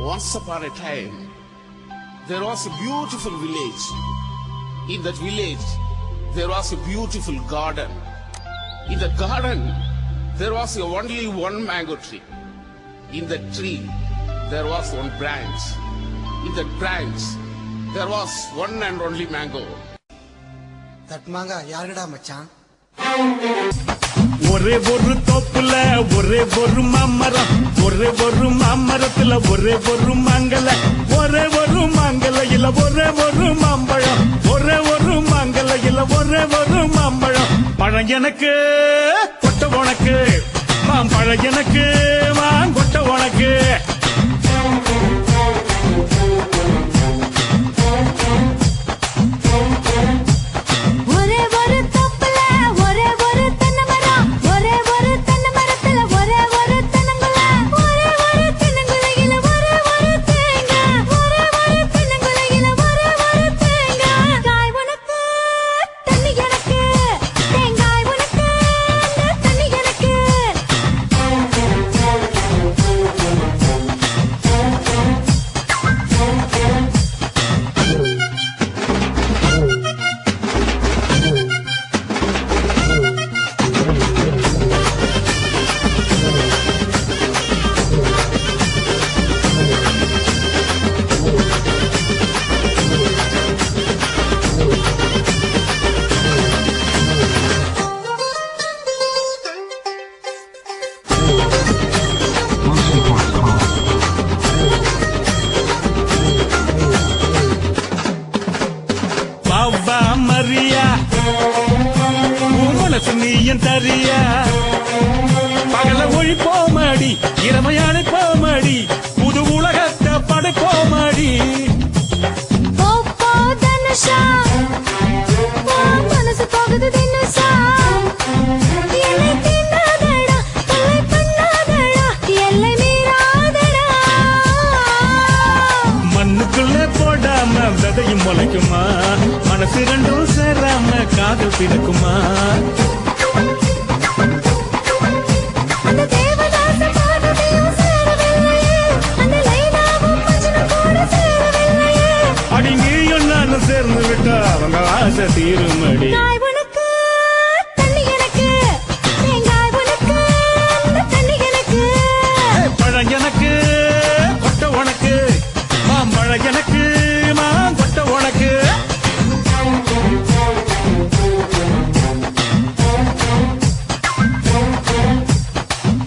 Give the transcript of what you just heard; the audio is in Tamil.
Once upon a time, there was a beautiful village. In that village, there was a beautiful garden. In the garden, there was only one mango tree. In the tree, there was one branch. In that branch, there was one and only mango. That manga, yargada machan. ஒரே ஒரு தோப்புல ஒரே ஒரு மாமரம் ஒரே ஒரு மாமரத்துல ஒரே ஒரு மாங்கல ஒரே ஒரு மாங்கல இல்ல ஒரே ஒரு மாம்பழம் ஒரே ஒரு மாங்கல இல்ல ஒரே ஒரு மாம்பழம். பழம் எனக்கு கொட்ட உனக்கு மாம்பழம் எனக்கு. தரியா? மரியா நீயும் தரியா? பகல ஒழி போமாடி இளமையான போமாடி போடாம விதையும் முளைக்குமா? மனசு ரெண்டும் சேராம காதல் பிறக்குமா அந்த தேவதாச பார்வதியும் சேரவில்லையே. அந்த லைலாவும் மஜ்னும் கூட சேரவில்லையே. அடி நீயும் நானும் சேர்ந்து விட்டா அவங்க ஆசை தீருமடி.